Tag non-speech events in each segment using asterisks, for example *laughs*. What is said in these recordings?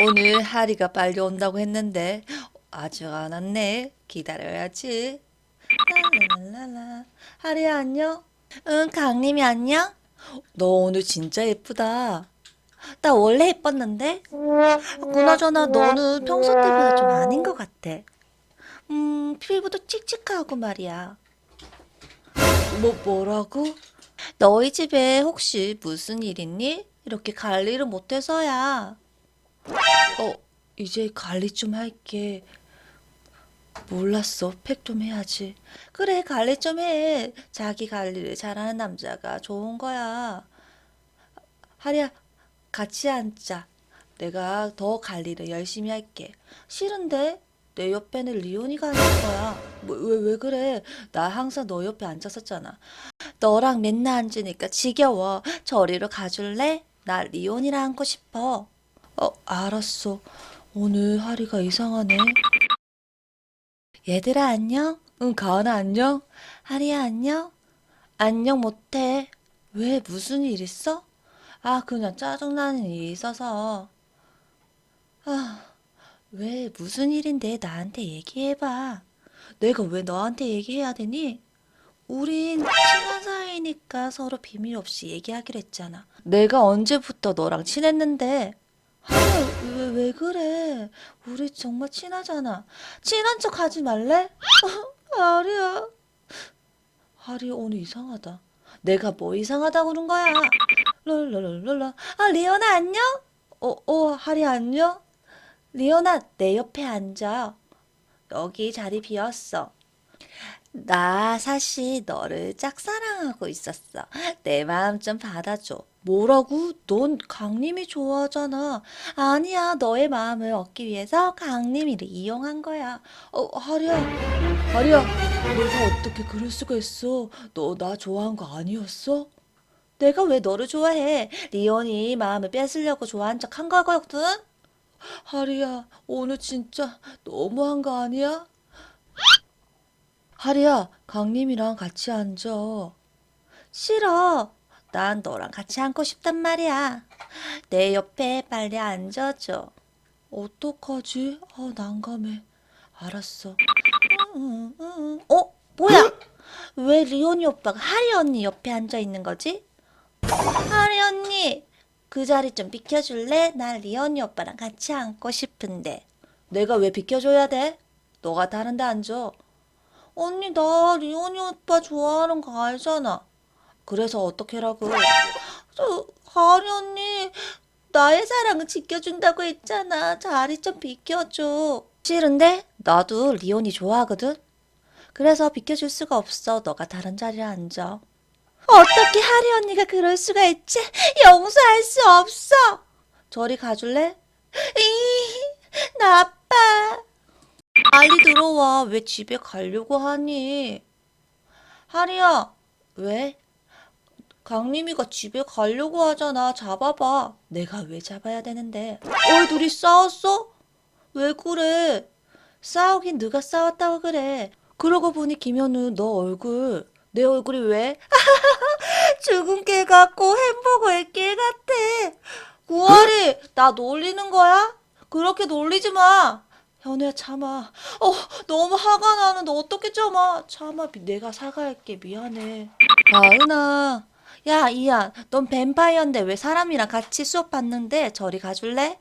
오늘 하리가 빨리 온다고 했는데 아직 안 왔네. 기다려야지. 랄랄랄라. 하리야 안녕? 응, 강림이 안녕? 너 오늘 진짜 예쁘다. 나 원래 예뻤는데? 그나저나 너는 평소 때보다 좀 아닌 것 같아. 음, 피부도 칙칙하고 말이야. 뭐, 뭐라고? 너희 집에 혹시 무슨 일 있니? 이렇게 관리를 못해서야. 어, 이제 관리 좀 할게. 몰랐어. 팩 좀 해야지. 그래, 관리 좀 해. 자기 관리를 잘하는 남자가 좋은 거야. 하리야, 같이 앉자. 내가 더 관리를 열심히 할게. 싫은데? 내 옆에는 리온이가 앉을 거야. 뭐, 왜, 왜 그래? 나 항상 너 옆에 앉았었잖아. 너랑 맨날 앉으니까 지겨워. 저리로 가줄래? 나 리온이랑 앉고 싶어. 어, 알았어. 오늘 하리가 이상하네. 얘들아, 안녕? 응, 가은아, 안녕? 하리야, 안녕? 안녕 못해. 왜, 무슨 일 있어? 아, 그냥 짜증나는 일이 있어서. 아, 왜, 무슨 일인데 나한테 얘기해봐. 내가 왜 너한테 얘기해야 되니? 우린 친한 사이니까 서로 비밀 없이 얘기하기로 했잖아. 내가 언제부터 너랑 친했는데? 하리야, 왜, 왜 그래? 우리 정말 친하잖아. 친한 척 하지 말래? *laughs* 하리야. 하리 오늘 이상하다. 내가 뭐 이상하다 그런 거야? 랄랄랄랄라. 아, 리오나 안녕? 어, 어, 하리 안녕? 리오나, 내 옆에 앉아. 여기 자리 비었어. 나 사실 너를 짝사랑하고 있었어. 내 마음 좀 받아줘. 뭐라고? 넌 강림이 좋아하잖아. 아니야, 너의 마음을 얻기 위해서 강림이를 이용한 거야. 어, 하리야. 하리야, 내가 어떻게 그럴 수가 있어? 너 나 좋아한 거 아니었어? 내가 왜 너를 좋아해? 리온이 마음을 뺏으려고 좋아한 척 한 거거든? 하리야, 오늘 진짜 너무한 거 아니야? 하리야, 강림이랑 같이 앉아. 싫어. 난 너랑 같이 앉고 싶단 말이야. 내 옆에 빨리 앉아줘. 어떡하지? 아, 난감해. 알았어. 어? 뭐야? 왜 리온이 오빠가 하리 언니 옆에 앉아 있는 거지? 하리 언니, 그 자리 좀 비켜줄래? 나 리온이 오빠랑 같이 앉고 싶은데. 내가 왜 비켜줘야 돼? 너가 다른 데 앉아. 언니, 나 리온이 오빠 좋아하는 거 알잖아. 그래서 어떡해라고. 저, 하리 언니, 나의 사랑을 지켜준다고 했잖아. 자리 좀 비켜줘. 싫은데? 나도 리온이 좋아하거든? 그래서 비켜줄 수가 없어. 너가 다른 자리에 앉아. 어떻게 하리 언니가 그럴 수가 있지? 용서할 수 없어. 저리 가줄래? 이, 나빠. 빨리 들어와. 왜 집에 가려고 하니? 하리야, 왜? 강림이가 집에 가려고 하잖아. 잡아봐. 내가 왜 잡아야 되는데? 어, 둘이 싸웠어? 왜 그래? 싸우긴 누가 싸웠다고 그래? 그러고 보니 김현우 너 얼굴 내 얼굴이 왜? *laughs* 죽은 깨 같고 햄버거의 깨 같아. 구월이 나 놀리는 거야? 그렇게 놀리지 마. 현우야 참아. 어 너무 화가 나는데 어떻게 참아? 참아 미- 내가 사과할게 미안해. 가은아. 야 이안 넌 뱀파이어인데 왜 사람이랑 같이 수업 받는데 저리 가줄래?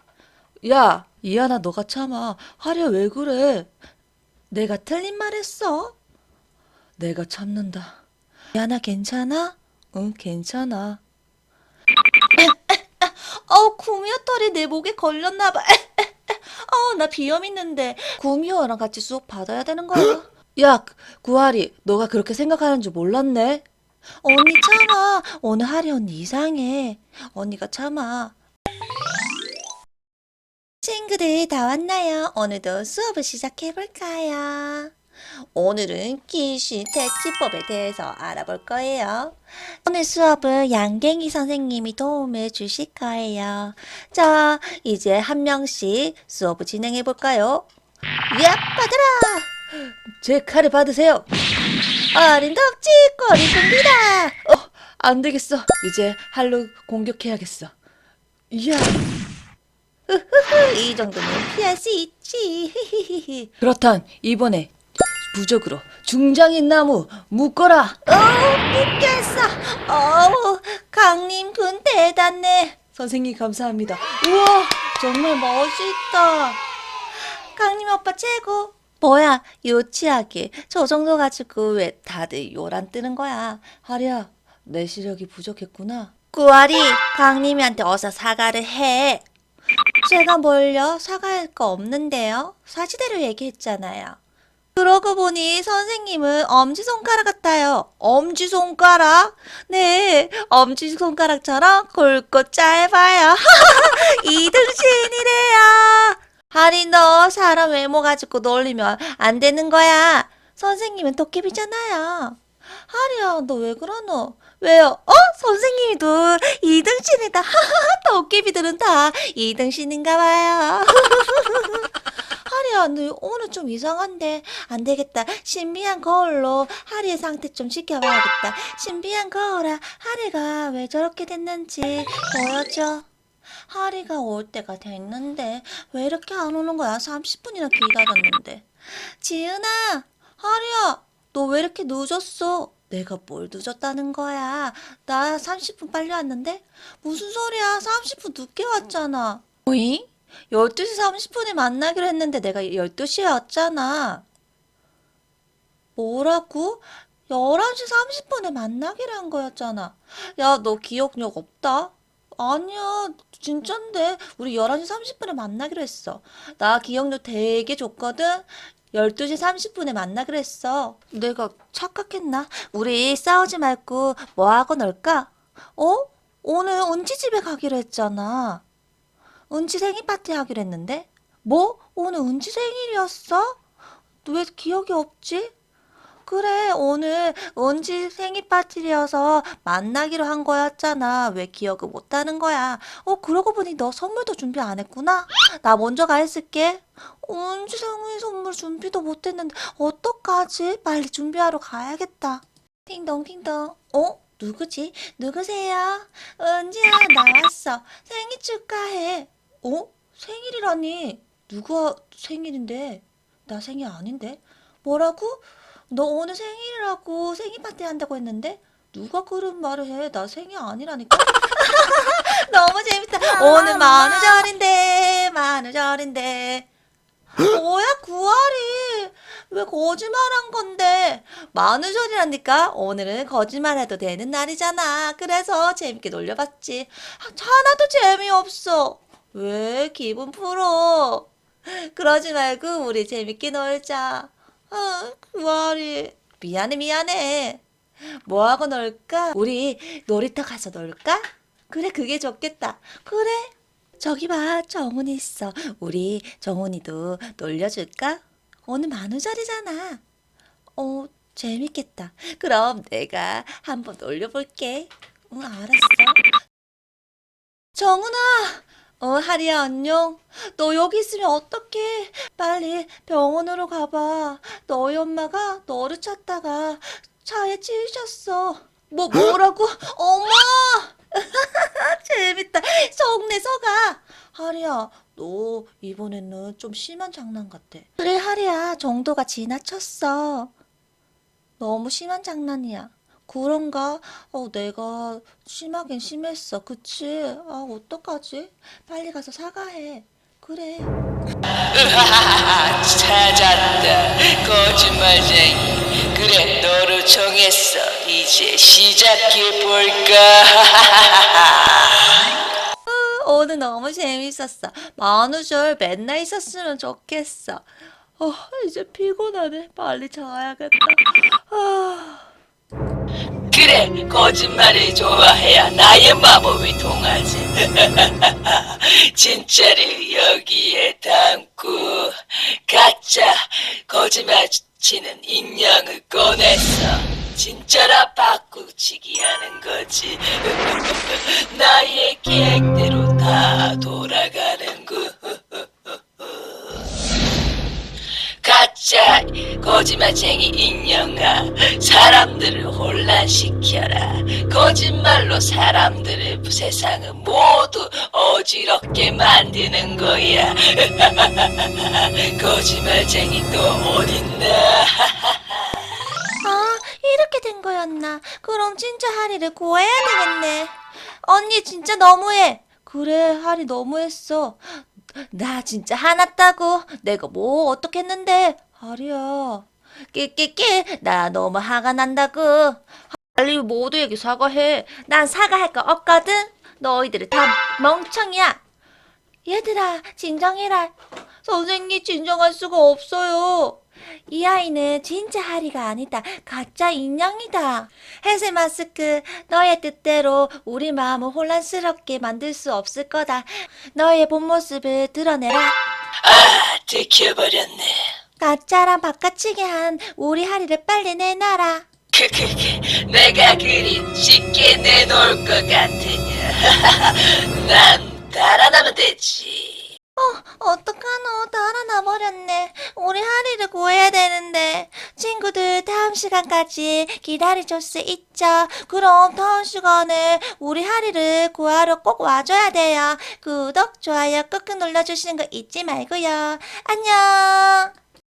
야 이안아 너가 참아. 하려 왜 그래? 내가 틀린 말 했어? 내가 참는다. 이안아 괜찮아? 응 괜찮아. *laughs* 어 구미호털이 내 목에 걸렸나 봐. *laughs* 어, 나 비염 있는데 구미호랑 같이 수업 받아야 되는 거야? *gasps* 야, 구하리, 너가 그렇게 생각하는 줄 몰랐네. 언니 참아. 오늘 하리 언니 이상해. 언니가 참아. 친구들 다 왔나요? 오늘도 수업을 시작해볼까요? 오늘은 귀신 퇴치법에 대해서 알아볼 거예요. 오늘 수업은 양갱이 선생님이 도움을 주실 거예요. 자, 이제 한 명씩 수업을 진행해 볼까요? 야, 받아라! 제 칼을 받으세요. 어린 덕지 꼬리 굽니다. 어, 안 되겠어. 이제 할로 공격해야겠어. 이야. 흐흐흐, 이 정도면 피할 수 있지. *laughs* 그렇단 이번에 부적으로 중장인 나무 묶어라. 어, 묶였어. 어우, 강림 군 대단해. 선생님 감사합니다. 우와, 정말 멋있다. 강림 오빠 최고. 뭐야, 유치하게. 저 정도 가지고 왜 다들 요란 뜨는 거야. 하리야, 내 시력이 부족했구나. 꾸아리, 강림이한테 어서 사과를 해. 제가 뭘요? 사과할 거 없는데요. 사실대로 얘기했잖아요. 그러고 보니 선생님은 엄지손가락 같아요. 엄지손가락? 네, 엄지손가락처럼 굵고 짧아요. *laughs* 이등신이래요. 하리 너 사람 외모 가지고 놀리면 안 되는 거야. 선생님은 도깨비잖아요. 하리야, 너 왜 그러노? 왜요? 어? 선생님도 이등신이다. *laughs* 도깨비들은 다 이등신인가 봐요. *laughs* 하리야, 너 오늘 좀 이상한데. 안 되겠다. 신비한 거울로 하리의 상태 좀 지켜봐야겠다. 신비한 거울아, 하리가 왜 저렇게 됐는지 보여줘. 하리가 올 때가 됐는데 왜 이렇게 안 오는 거야? 30분이나 기다렸는데. 지은아, 하리야, 너 왜 이렇게 늦었어? 내가 뭘 늦었다는 거야? 나 30분 빨리 왔는데? 무슨 소리야? 30분 늦게 왔잖아. 오잉? 12시 30분에 만나기로 했는데 내가 12시에 왔잖아. 뭐라고? 11시 30분에 만나기로 한 거였잖아. 야, 너 기억력 없다? 아니야, 진짠데. 우리 11시 30분에 만나기로 했어. 나 기억력 되게 좋거든? 12시 30분에 만나기로 했어. 내가 착각했나? 우리 싸우지 말고 뭐 하고 놀까? 어? 오늘 은지 집에 가기로 했잖아. 은지 생일 파티 하기로 했는데? 뭐? 오늘 은지 생일이었어? 왜 기억이 없지? 그래, 오늘 은지 생일 파티여서 만나기로 한 거였잖아. 왜 기억을 못 하는 거야? 어, 그러고 보니 너 선물도 준비 안 했구나? 나 먼저 가 있을게. 은지 생일 선물 준비도 못 했는데, 어떡하지? 빨리 준비하러 가야겠다. 띵동, 띵동. 어? 누구지? 누구세요? 은지야, 나왔어. 생일 축하해. 어? 생일이라니? 누가 생일인데? 나 생일 아닌데? 뭐라고? 너 오늘 생일이라고 생일 파티 한다고 했는데? 누가 그런 말을 해? 나 생일 아니라니까? *laughs* 너무 재밌다. 오늘 만우절인데, 만우절인데. 뭐야, 구아리. 왜 거짓말한 건데? 만우절이라니까? 오늘은 거짓말해도 되는 날이잖아. 그래서 재밌게 놀려봤지. 하나도 재미없어. 왜 기분 풀어? 그러지 말고 우리 재밌게 놀자. 아, 구아리. 미안해, 미안해. 뭐하고 놀까? 우리 놀이터 가서 놀까? 그래, 그게 좋겠다. 그래. 저기 봐, 정훈이 있어. 우리 정훈이도 놀려줄까? 오늘 만우절이잖아. 어, 재밌겠다. 그럼 내가 한번 놀려볼게. 응, 알았어. 정훈아! 어, 하리야, 안녕. 너 여기 있으면 어떡해? 빨리 병원으로 가봐. 너희 엄마가 너를 찾다가 차에 치이셨어. 뭐, 뭐라고? 엄마! *laughs* 재밌다. 속내 속아. 하리야, 너 이번에는 좀 심한 장난 같아. 그래, 하리야. 정도가 지나쳤어. 너무 심한 장난이야. 그런가? 어, 내가 심하긴 심했어. 그치? 아, 어떡하지? 빨리 가서 사과해. 그래. 으하하하 *laughs* 찾았다 거짓말쟁이 그래 너로 정했어 이제 시작해볼까 *laughs* 오늘 너무 재밌었어. 만우절 맨날 있었으면 좋겠어. 어, 이제 피곤하네. 빨리 자야겠다. 아. 그래 거짓말을 좋아해야 나의 마법이 통하지. *laughs* 진짜를 여기에 담고 가짜 거짓말 치는 인형을 꺼냈어 진짜라 바꾸치기 하는 거지. *laughs* 나의 계획대로 다 돌아가 거짓말쟁이 인형아 사람들을 혼란시켜라 거짓말로 사람들을 세상을 모두 어지럽게 만드는 거야 *laughs* 거짓말쟁이 또 어딨나 아, 이렇게 된 거였나? 그럼 진짜 하리를 구해야 되겠네. 언니 진짜 너무해. 그래, 하리 너무했어. 나 진짜 화났다고. 내가 뭐 어떻겠는데? 하리야. 끼끼끼, 나 너무 화가 난다고. 빨리 모두에게 사과해. 난 사과할 거 없거든. 너희들은 다 멍청이야. 얘들아, 진정해라. 선생님, 진정할 수가 없어요. 이 아이는 진짜 하리가 아니다. 가짜 인형이다. 해세 마스크, 너의 뜻대로 우리 마음을 혼란스럽게 만들 수 없을 거다. 너의 본 모습을 드러내라. 아 들켜버렸네 가짜랑 바깥치게 한 우리 하리를 빨리 내놔라. 크크크 *laughs* 내가 그리 쉽게 내놓을 것 같으냐 *laughs* 난 달아나면 되지 어떡하노? 달아나 버렸네. 우리 하리를 구해야 되는데. 친구들 다음 시간까지 기다려줄 수 있죠? 그럼 다음 시간에 우리 하리를 구하러 꼭 와줘야 돼요. 구독, 좋아요 꾹꾹 눌러주시는 거 잊지 말고요. 안녕.